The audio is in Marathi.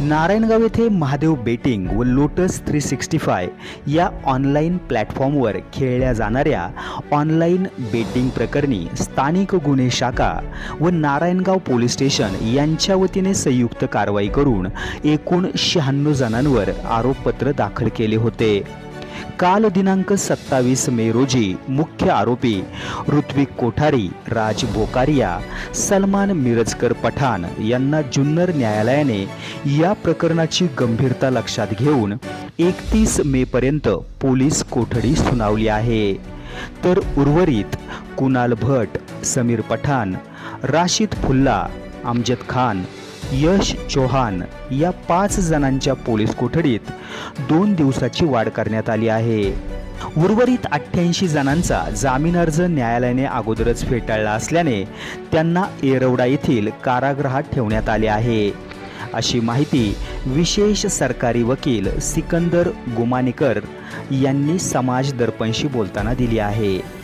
नारायणगाव येथे महादेव बेटिंग व लोटस थ्री सिक्स्टी फाय या ऑनलाईन प्लॅटफॉर्मवर खेळल्या जाणाऱ्या ऑनलाईन बेटिंग प्रकरणी स्थानिक गुन्हे शाखा व नारायणगाव पोलीस स्टेशन यांच्या वतीने संयुक्त कारवाई करून एकूण शहाण्णव जणांवर आरोपपत्र दाखल केले होते. काल दिनांक सत्तावीस मे रोजी मुख्य आरोपी ऋत्विक कोठारी राज भोकारिया सलमान मिरजकर पठाण यांना जुन्नर न्यायालयाने या प्रकरणाची गंभीरता लक्षात घेऊन एकतीस मेपर्यंत पोलीस कोठडी सुनावली आहे. तर उर्वरित कुणाल भट समीर पठाण राशिद फुल्ला अमजद खान यश चौहान या पाच जणांच्या पोलीस कोठडीत दोन दिवसाची वाढ करण्यात आली आहे. उर्वरित अठ्ठ्याऐंशी जणांचा जामीन अर्ज न्यायालयाने अगोदरच फेटाळला असल्याने त्यांना येरवडा येथील कारागृहात ठेवण्यात आले आहे. अशी माहिती विशेष सरकारी वकील सिकंदर गुमानेकर यांनी समाज दर्पणशी बोलताना दिली आहे.